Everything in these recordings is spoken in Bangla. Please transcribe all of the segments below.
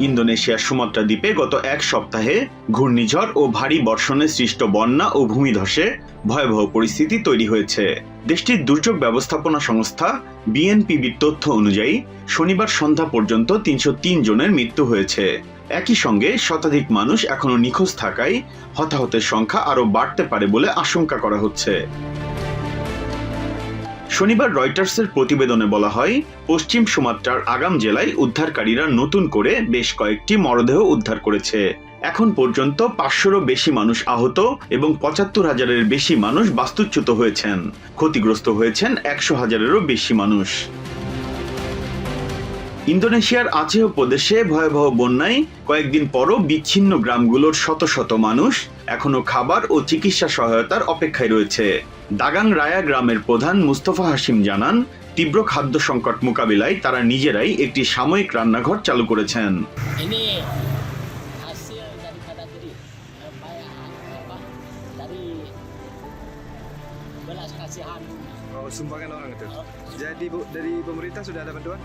ইন্দোনেশিয়ার সুমাত্রা দ্বীপে গত এক সপ্তাহে ঘূর্ণিঝড় ও ভারী বর্ষণে সৃষ্ট বন্যা ও ভূমিধসে ভয়াবহ পরিস্থিতি তৈরি হয়েছে। দেশটির দুর্যোগ ব্যবস্থাপনা সংস্থা বিএনপিবির তথ্য অনুযায়ী, শনিবার সন্ধ্যা পর্যন্ত তিনশো তিন জনের মৃত্যু হয়েছে। একই সঙ্গে শতাধিক মানুষ এখনও নিখোঁজ থাকায় হতাহতের সংখ্যা আরও বাড়তে পারে বলে আশঙ্কা করা হচ্ছে। শনিবার রয়টার্সের প্রতিবেদনে বলা হয়, পশ্চিম সুমাত্রার আগাম জেলায় উদ্ধারকারীরা নতুন করে বেশ কয়েকটি মরদেহ উদ্ধার করেছে। এখন পর্যন্ত পাঁচশোরও বেশি মানুষ আহত এবং পঁচাত্তর হাজারের বেশি মানুষ বাস্তুচ্যুত হয়েছেন। ক্ষতিগ্রস্ত হয়েছেন একশো হাজারেরও বেশি মানুষ। ইন্দোনেশিয়ার আচেহ প্রদেশে ভয়াবহ বন্যায় কয়েকদিন পরও বিচ্ছিন্ন গ্রামগুলোর শত শত মানুষ এখনও খাবার ও চিকিৎসা সহায়তার অপেক্ষায় রয়েছে দাগাং রায়া গ্রামের প্রধান মুস্তফা হাসিম জানান তীব্র খাদ্য সংকট মোকাবিলায় তারা নিজেরাই একটি সাময়িক রান্নাঘর চালু করেছেন Oh, sumbangan orang itu. Jadi bu, dari pemerintah sudah ada bantuan?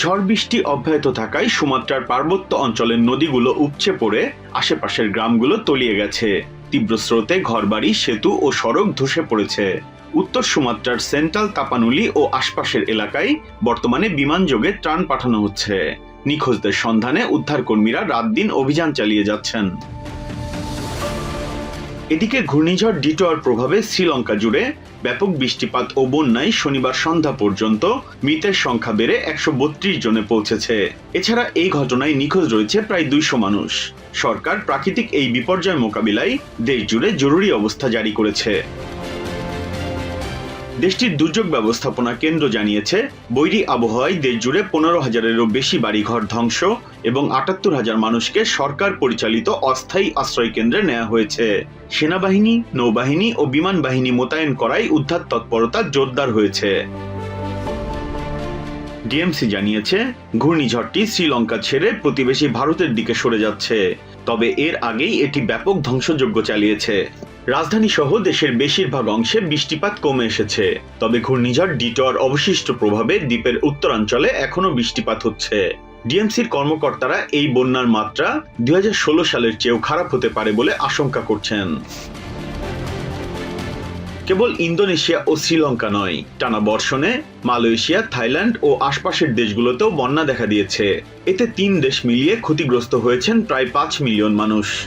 ঝড় বৃষ্টি অব্যাহত থাকায় সুমাত্রার পার্বত্য অঞ্চলের নদীগুলো উপচে পড়ে আশেপাশের গ্রামগুলো তলিয়ে গেছে। তীব্র স্রোতে ঘরবাড়ি, সেতু ও সড়ক ধসে পড়েছে। উত্তর সুমাত্রার সেন্ট্রাল তাপানুলি ও আশপাশের এলাকায় বর্তমানে বিমান যোগে ত্রাণ পাঠানো হচ্ছে। নিখোঁজদের সন্ধানে উদ্ধারকর্মীরা রাত দিন অভিযান চালিয়ে যাচ্ছেন। এদিকে ঘূর্ণিঝড় ডিটোয়ার প্রভাবে শ্রীলঙ্কা জুড়ে ব্যাপক বৃষ্টিপাত ও বন্যায় শনিবার সন্ধ্যা পর্যন্ত মৃতের সংখ্যা বেড়ে একশো বত্রিশ জনে পৌঁছেছে। এছাড়া এই ঘটনায় নিখোঁজ রয়েছে প্রায় দুইশো মানুষ। সরকার প্রাকৃতিক এই বিপর্যয় মোকাবিলায় দেশ জুড়ে জরুরি অবস্থা জারি করেছে। দেশটির দুর্যোগ ব্যবস্থাপনা কেন্দ্র জানিয়েছে, বৈরী আবহাওয়ায় দেশ জুড়ে পনেরো হাজারেরও বেশি বাড়িঘর ধ্বংস এবং আটাত্তর হাজার মানুষকে সরকার পরিচালিত অস্থায়ী আশ্রয় কেন্দ্রে নেওয়া হয়েছে। সেনাবাহিনী, নৌবাহিনী ও বিমান বাহিনী মোতায়েন করায় উদ্ধার তৎপরতা জোরদার হয়েছে। ডিএমসি জানিয়েছে, ঘূর্ণিঝড়টি শ্রীলঙ্কা ছেড়ে প্রতিবেশী ভারতের দিকে সরে যাচ্ছে, তবে এর আগেই এটি ব্যাপক ধ্বংসযজ্ঞ চালিয়েছে। রাজধানী সহ দেশের বেশিরভাগ অংশে বৃষ্টিপাত কমে এসেছে। তবে ঘূর্ণিঝড় ডিটর অবশিষ্ট প্রভাবে দ্বীপের উত্তরাঞ্চলে এখনও বৃষ্টিপাত হচ্ছে। ডিএমসির কর্মকর্তারা এই বন্যার মাত্রা দুই হাজার ষোলো সালের চেয়েও খারাপ হতে পারে বলে আশঙ্কা করছেন। কেবল ইন্দোনেশিয়া ও শ্রীলঙ্কা নয়, টানা বর্ষণে মালয়েশিয়া, থাইল্যান্ড ও আশপাশের দেশগুলোতেও বন্যা দেখা দিয়েছে। এতে তিন দেশ মিলিয়ে ক্ষতিগ্রস্ত হয়েছেন প্রায় পাঁচ মিলিয়ন মানুষ।